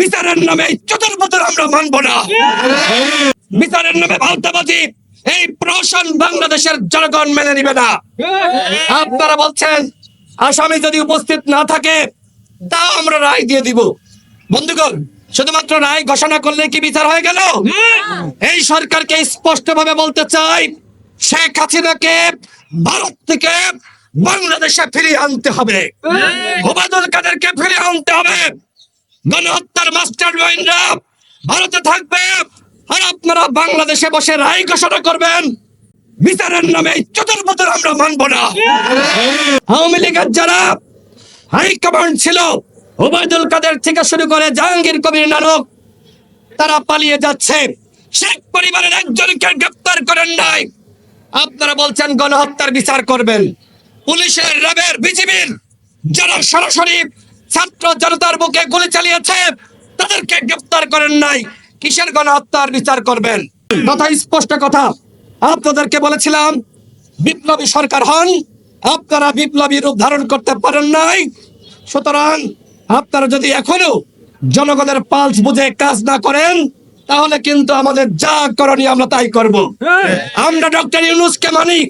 বিচারের নামে চতুর্পতর আমরা মানব না। বিচারের নামে ভালতাবাজি এই প্রশাসন বাংলাদেশের জনগণ মেনে নিবে না। আপনারা বলছেন আসামি যদি উপস্থিত না থাকে তাও আমরা রায় দিয়ে দিব। বন্ধুগণ শুধুমাত্র রায় ঘোষণা করলে কি বিচার হয়ে গেল? এই সরকারকে স্পষ্ট ভাবে বলতে চাই শেখ হাসিনাকে ভারত থেকে বাংলাদেশে ফিরিয়ে আনতে হবে। ওবায়দুল কাদেরকে ফিরিয়ে আনতে হবে। গণহত্যার মাস্টার মাইন্ডরা ভারতে থাকবে। আর আপনারা বাংলাদেশে বসে রায় ঘোষণা করবেন। বিচারের নামে চতুর্পতর আমরা মানব না। আওয়ামী লীগের যারা হাইকমান্ড ছিল, ওবায়দুল কাদের থেকে শুরু করে জাহাঙ্গীর কবির নানক, তারা পালিয়ে যাচ্ছে। শেখ পরিবারের একজনকে গ্রেপ্তার করেন নাই। আপনারা বলছেন গণহত্যার বিচার করবেন। পুলিশের র্যাবের বিজিবির যারা সরাসরি ছাত্র জনতার বুকে গুলি চালিয়েছে। তাদেরকে গ্রেপ্তার করেন নাই। কিসের গণ গণহত্যার বিচার করবেন? কথা স্পষ্ট কথা আপনাদেরকে বলেছিলাম বিপ্লবী সরকার হন আপনারা বিপ্লবী রূপ ধারণ করতে পারেন নাই। সুতরাং আপনারা যদি এখনও জনগণের পালস বুঝে কাজ না করেন তাহলে কিন্তু আমাদের যা করণীয় আমরা তাই করব। আমরা ডক্টর ইউনুসকে মানি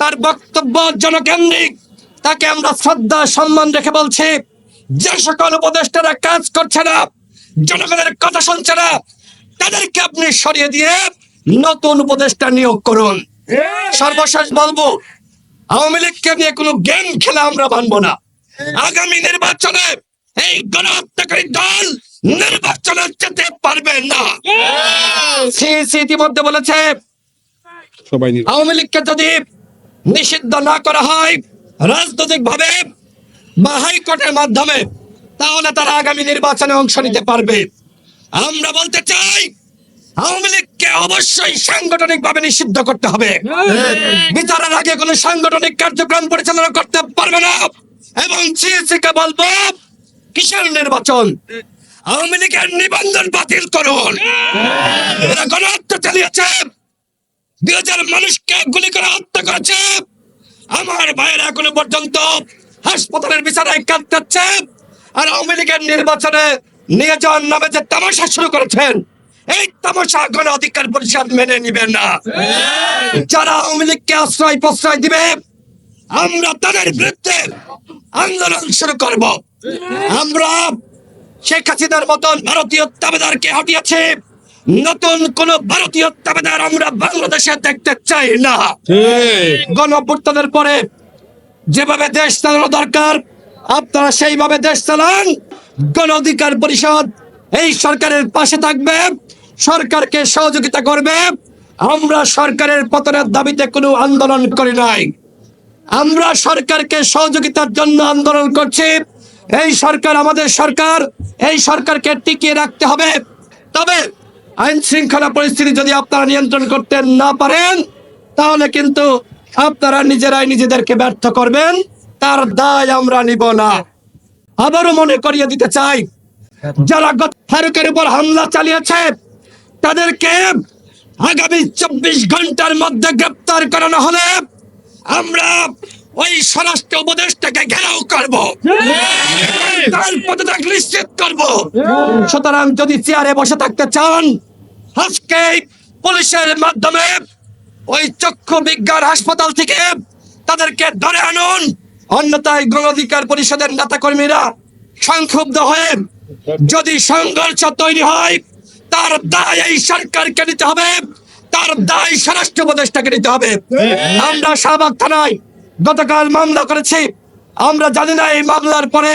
তার বক্তব্য জনকেন্দ্রিক তাকে আমরা শ্রদ্ধা সম্মান রেখে বলছি যে সকল উপদেষ্টারা কাজ করছে না জনগণের কথা শুনছে না তাদেরকে আপনি সরিয়ে দিয়ে নতুন উপদেষ্টা নিয়োগ করুন। সর্বশেষ বলব আওয়ামী লীগকে নিয়ে কোনো গেম খেলা আমরা মানবো না। আগামী নির্বাচনে এই গণহত্যাকারী দল নির্বাচনে যেতে পারবে না। সিএসি ইতিমধ্যে বলেছে সবাই আওয়ামী লীগকে যদি নিষিদ্ধ না করা হয় রাজনৈতিক ভাবে বা হাইকোর্টের মাধ্যমে তাহলে তারা আগামী নির্বাচনে অংশ নিতে পারবে। আমরা বলতে চাই আওয়ামী লীগকে অবশ্যই সাংগঠনিক ভাবে নিষিদ্ধ করতে হবে। বিচারের আগে কোনো সাংগঠনিক কার্যক্রম পরিচালনা করতে পারবে না। এবং সিএসি কে বলব কিসের নির্বাচন? আওয়ামী লীগের নিবন্ধন বাতিল করুন। এরা গণহত্যা চালিয়েছে। দুই হাজার মানুষকে গুলি করে হত্যা করেছে। আমার ভাইয়েরা এখনও পর্যন্ত হাসপাতালের বিছানায় কাঁদতেছে আর আওয়ামী লীগের নির্বাচনে নিয়ে যাওয়ার নামে যে তামাশা শুরু করেছেন এই তামাশা গণ অধিকার পরিষদ মেনে নিবে না। যারা আওয়ামী লীগকে আশ্রয় প্রশ্রয় দিবে আমরা তাদের বিরুদ্ধে আন্দোলন শুরু করব। আমরা শেখ হাসিনার মতন ভারতীয় তাবেদারকে হটিয়েছে। নতুন কোন ভারতীয় তাবেদার আমরা বাংলাদেশে দেখতে চাই না। গণ অভ্যুত্থানের পরে যেভাবে দেশ চালানো দরকার, আপনারা সেইভাবে দেশ চালান। গণ অধিকার পরিষদ এই সরকারের পাশে থাকবে, সরকারকে সহযোগিতা করবে। আমরা সরকারের পতনের দাবিতে কোনো আন্দোলন করি নাই। আমরা সরকারকে সহযোগিতার জন্য আন্দোলন করছি। এই সরকার আমাদের সরকার, এই সরকারকে টিকিয়ে রাখতে হবে। তবে আইন শৃঙ্খলা পরিস্থিতি যদি আপনারা নিয়ন্ত্রণ করতে না পারেন, তাহলে কিন্তু আপনারা নিজেরাই নিজেদেরকে ব্যর্থ করবেন, তার দায় আমরা নিব না। আবারও মনে করিয়ে দিতে চাই, যারা ফারুকের উপর হামলা চালিয়েছে, তাদেরকে আগামী চব্বিশ ঘণ্টার মধ্যে গ্রেপ্তার করানো হলে আমরা ওই স্বরাষ্ট্র উপদেশটাকে ঘেরাও করব। নিশ্চিত করব। সুতরাং যদি চেয়ারে বসে থাকতে চান আজকে পুলিশের মাধ্যমে ওই চক্ষু বিজ্ঞান হাসপাতাল থেকে তাদেরকে ধরে আনুন। অন্যথায় গণ অধিকার পরিষদের নেতা কর্মীরা সংক্ষুব্ধ হয়ে যদি সংঘর্ষ তৈরি হয়, তার দায় এই সরকারকে নিতে হবে। তার দায় স্বরাষ্ট্র উপদেষ্টাকে নিতে হবে। আমরা শাহবাগ থানায় গতকাল মামলা করেছি। আমরা জানি না এই মামলার পরে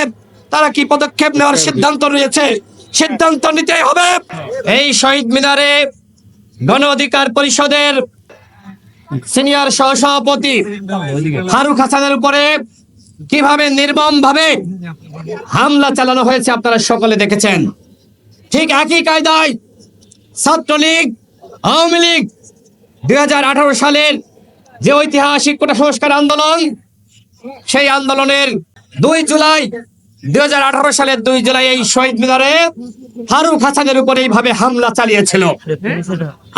তারা কি পদক্ষেপ নেওয়ার সিদ্ধান্ত নিয়েছে। সিদ্ধান্ত নিতে হবে। এই শহীদ মিনারে গণ অধিকার পরিষদের সিনিয়র সহসভাপতি ফারুক হাসানের উপরে কীভাবে নির্মম ভাবে হামলা চালানো হয়েছে আপনারা সকলে দেখেছেন। ঠিক একই কায়দায় ছাত্রলীগ, আওয়ামী লীগ দুই হাজার আঠারো সালের যে ঐতিহাসিক কোটা সংস্কার আন্দোলন, সেই আন্দোলনের দুই জুলাই দুই হাজার আঠারো সালের দুই জুলাই এই শহীদ মিনারে ফারুক হাসানের উপর এইভাবে হামলা চালিয়েছিল।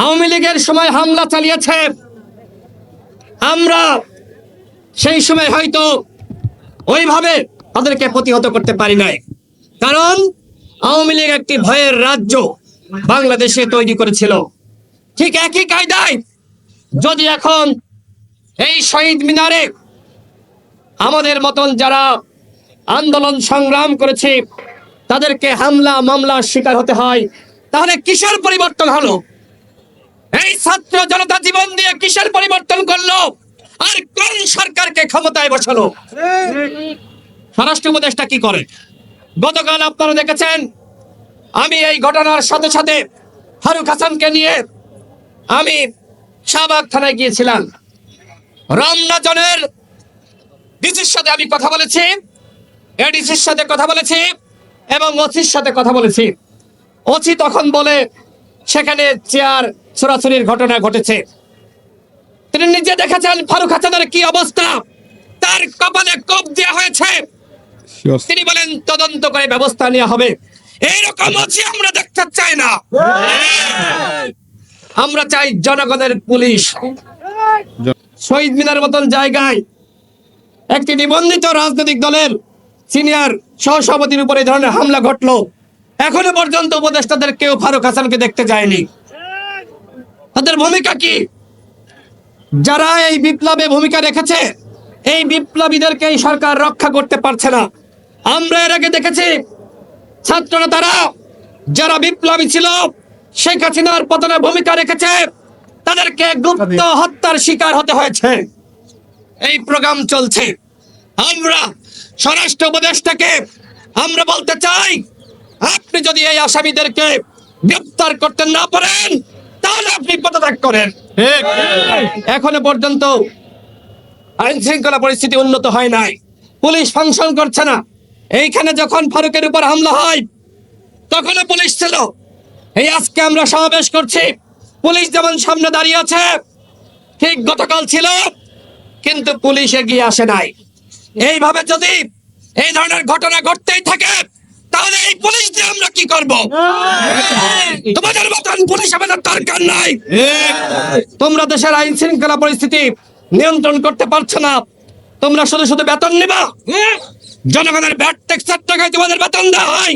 আওয়ামী লীগের সময় হামলা চালিয়েছে আমরা সেই সময় হয়তো ওইভাবে তাদেরকে প্রতিহত করতে পারি নাই। কারণ আওয়ামী লীগ একটি ভয়ের রাজ্য বাংলাদেশে তৈরি করেছিল। ঠিক একই কায়দায় যদি এখন এই শহীদ মিনারে আমাদের মতন যারা আন্দোলন সংগ্রাম করেছে, তাদেরকে হামলা মামলার শিকার হতে হয়, তাহলে কিসের পরিবর্তন হলো? এই ছাত্র জনতা জীবন দিয়ে কিসের পরিবর্তন করল? আর কোন সরকারকে ক্ষমতায় বসালো? স্বরাষ্ট্র উপদেশটা কি করে? গতকাল আপনারা দেখেছেন, আমি এই ঘটনার সাথে সাথে ফারুক হাসানকে নিয়ে আমি শাহবাগ থানায় গিয়েছিলাম। রমনা জনের ডিসির সাথে আমি কথা বলেছি, এডিসির সাথে কথা বলেছি এবং ওসির সাথে কথা বলেছি। ওসি তখন বলে সেখানে চেয়ার ছোড়াছুরির ঘটনা ঘটেছে। তিনি নিজে দেখেছেন ফারুক হাসানের কি অবস্থা। তার কপালে কোপ দেওয়া হয়েছে। তিনি বলেন তদন্ত করে ব্যবস্থা নেওয়া হবে। এইরকম আছে আমরা দেখতে চাই না। আমরা চাই জনগণের পুলিশ। শহীদ মিনার মতন জায়গায় একটি নিবন্ধিত রাজনৈতিক দলের সিনিয়র সহসভাপতির উপরে এই ধরনের হামলা ঘটলো। এখনও পর্যন্ত উপদেষ্টাদের কেউ ফারুক হাসানকে দেখতে যায়নি। তাদের ভূমিকা কি? যারা এই বিপ্লবে ভূমিকা রেখেছে এই বিপ্লবীদেরকে এই সরকার রক্ষা করতে পারছে না। আমরা এর আগে দেখেছি ছাত্ররা তারা যারা বিপ্লবী ছিল শেখ হাসিনার পতনে ভূমিকা রেখেছে তাদেরকে গুপ্ত হত্যার শিকার হতে হয়েছে। এই প্রোগ্রাম চলছে। আমরা স্বরাষ্ট্র উপদেষ্টাকে আমরা বলতে চাই আপনি যদি এই আসামিদেরকে গ্রেপ্তার করতে না পারেন তাহলে আপনি পদত্যাগ করেন। এখনও পর্যন্ত আইন শৃঙ্খলা পরিস্থিতি উন্নত হয় নাই। পুলিশ ফাংশন করছে না। এইখানে যখন ফারুকের উপর হামলা হয় তখনও পুলিশ ছিল। এই আজকে আমরা সমাবেশ করছি। পুলিশ যেমন সামনে দাঁড়িয়ে আছে ঠিক গতকাল ছিল কিন্তু পুলিশ এগিয়ে আসে নাই। এইভাবে যদি এই ধরনের ঘটনা ঘটতেই থাকে তাহলে এই পুলিশ দিয়ে আমরা কি করব? তোমাদের মতন পুলিশ আমাদের দরকার নাই। তোমরা দেশের আইন শৃঙ্খলা পরিস্থিতি নিয়ন্ত্রণ করতে পারছ না। তোমরা শুধু শুধু বেতন নিবা। জনগণের ব্যাট ট্যাক্সের টাকায় তোমাদের বেতন দেওয়া হয়।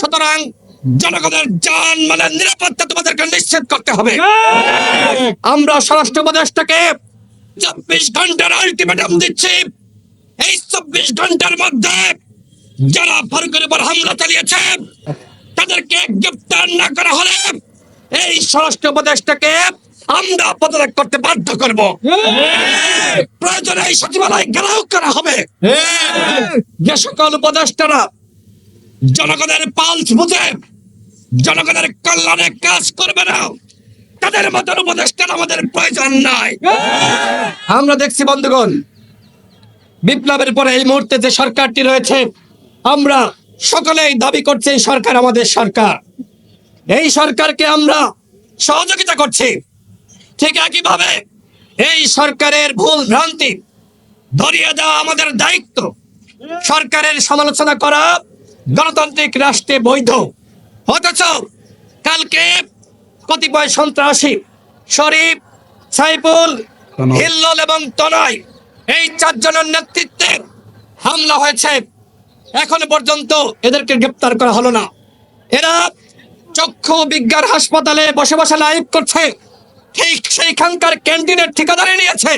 সুতরাং জনগণের জান মানে নিরাপত্তা তোমাদেরকে নিশ্চিত করতে হবে। আমরা স্বরাষ্ট্র উপদেষ্টাকে চব্বিশ ঘণ্টার আলটিমেটাম দিচ্ছি। এই চব্বিশ ঘণ্টার মধ্যে যারা ফারুকের উপর হামলা চালিয়েছে, তাদেরকে গ্রেপ্তার না করা হলে এই স্বরাষ্ট্র উপদেষ্টাকে আমরা পদত্যাগ করতে বাধ্য করব। প্রয়োজনে এই সচিবালয় ঘেরাও করা হবে। যে সকল উপদেষ্টারা জনগণের পালস বুঝে জনগণের কল্যাণে কাজ করবে না, তাদের মতন উপদেষ্টার আমাদের প্রয়োজন নাই। আমরা দেখছি বন্ধুগণ, বিপ্লবের পরে এই মুহূর্তে যে সরকারটি রয়েছে আমরা সকলেই দাবি করছি সরকার আমাদের সরকার। এই সরকারকে আমরা সহযোগিতা করছি। ঠিক একইভাবে এই সরকারের ভুল ভ্রান্তি ধরিয়ে দেওয়া আমাদের দায়িত্ব। সরকারের সমালোচনা করা গণতান্ত্রিক রাষ্ট্রে বৈধ। অথচ কালকে কতিপয় সন্ত্রাসী শরীফ সাইফুল। হিল্লোল এবং তনয় এই চারজনের নেতৃত্বে হামলা হয়েছে। এখনও পর্যন্ত এদেরকে গ্রেপ্তার করা হলো না। এরা চক্ষু বিজ্ঞান হাসপাতালে বসে বসে লাইভ করছে। ঠিক সেইখানকার ক্যান্টিনের ঠিকাদারি নিয়েছে।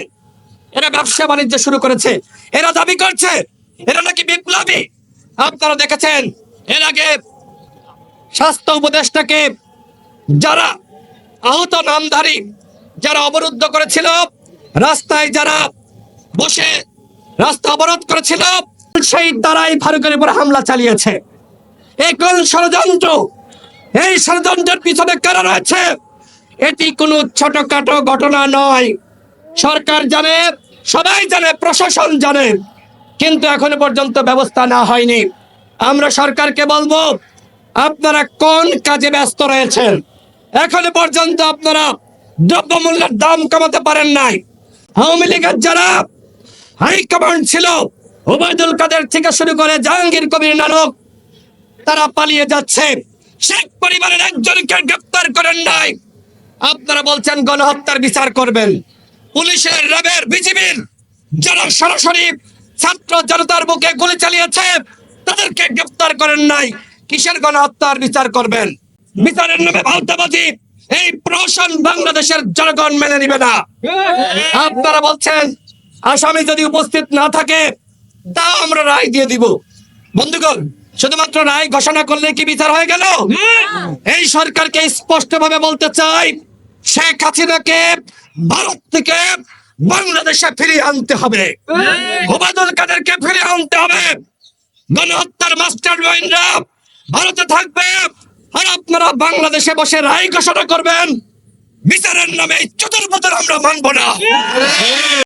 এরা ব্যবসা বাণিজ্য শুরু করেছে। এরা দাবি করছে, এরা নাকি বিপ্লবী। আপনারা দেখেছেন, এর আগে স্বাস্থ্য উপদেষ্টাকে যারা আহত নামধারী, যারা অবরুদ্ধ করেছিল, রাস্তায় যারা বসে রাস্তা অবরোধ করেছিল সেই দ্বারাই ফারুকের উপর হামলা চালিয়েছে। এই কোন ষড়যন্ত্র? এই ষড়যন্ত্রের পিছনে কারা রয়েছে? এটি কোনো ছোটখাটো ঘটনা নয়। সরকার জানে, সবাই জানে, প্রশাসন জানে। কিন্তু এখনও পর্যন্ত ব্যবস্থা না হয়নি। আমরা সরকারকে বলব, আপনারা কোন কাজে ব্যস্ত রয়েছেন? এখনও পর্যন্ত আপনারা দ্রব্যমূল্যের দাম কমাতে পারেন নাই। আওয়ামী লীগের যারা হাইকমান্ড ছিল ওবায়দুল কাদের থেকে শুরু করে জাহাঙ্গীর কবির নানক, তারা পালিয়ে যাচ্ছে। শেখ পরিবারের একজনকে গ্রেপ্তার করেন নাই। আপনারা বলছেন, গণহত্যার বিচার করবেন। পুলিশের র্যাবের বিজিবির যারা সরাসরি ছাত্র জনতার বুকে গুলি চালিয়েছে, তাদেরকে গ্রেপ্তার করেন নাই। কিসের গণহত্যার বিচার করবেন? বিচারের নামে ভাওতাবাজি, এই প্রশাসন বাংলাদেশের জনগণ মেনে নিবে না। আপনারা বলছেন, আসামি যদি উপস্থিত না থাকে তা আমরা রায় দিয়ে দিব। বন্ধুগণ শুধুমাত্র রায় ঘোষণা করলে কি বিচার হয়ে গেল? এই সরকারকে স্পষ্ট ভাবে বলতে চাই শেখ হাসিনাকে ভারত থেকে বাংলাদেশে ফিরিয়ে আনতে হবে। ওবায়দুল কাদেরকে ফিরিয়ে আনতে হবে। গণহত্যার মাস্টার মাইন্ডরা ভারতে থাকবে। আর আপনারা বাংলাদেশে বসে রায় ঘোষণা করবেন। বিচারের নামে চতুর্পথর আমরা মানব না।